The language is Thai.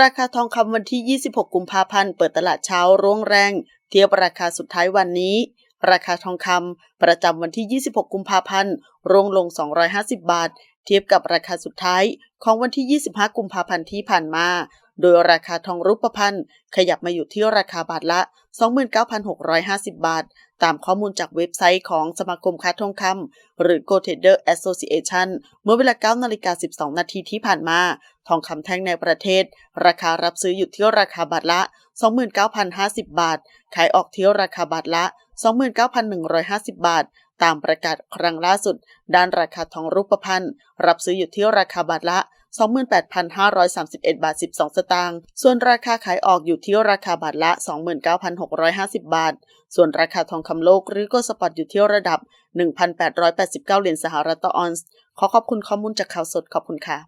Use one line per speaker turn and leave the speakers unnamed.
ราคาทองคำวันที่ 26 กุมภาพันธ์ เปิดตลาดเช้าร่วงแรง เทียบราคาสุดท้ายวันนี้ ราคาทองคำประจำวันที่ 26 กุมภาพันธ์ร่วงลง 250 บาท เทียบกับราคาสุดท้ายของวันที่ 25 กุมภาพันธ์ที่ผ่านมา โดยราคาทองรูปพรรณขยับมาอยู่ที่ราคาบาทละ 29,650 บาท ตามข้อมูลจากเว็บไซต์ของสมาคมค้าทองคำหรือ Gold Trader Association เมื่อเวลา9นาฬิกา12 นาทีที่ผ่านมา ทองคำแท่งในประเทศ ราคารับซื้ออยู่ที่ราคาบาทละ 29,050 บาท ขายออกที่ราคาบาทละ 29,150 บาทตามประกาศครั้งล่าสุด ด้านราคาทองรูปพรรณรับซื้ออยู่ที่ราคาบาทละ 28,531 บาท 12 สตางค์ ส่วนราคาขายออกอยู่ที่ราคาบาทละ 29,650 บาท ส่วนราคาทองคำโลกหรือก็สปอตอยู่ที่ระดับ 1,889 เหรียญสหรัฐต่อออนซ์ ขอขอบคุณข้อมูลจากข่าวสดขอบคุณค่ะ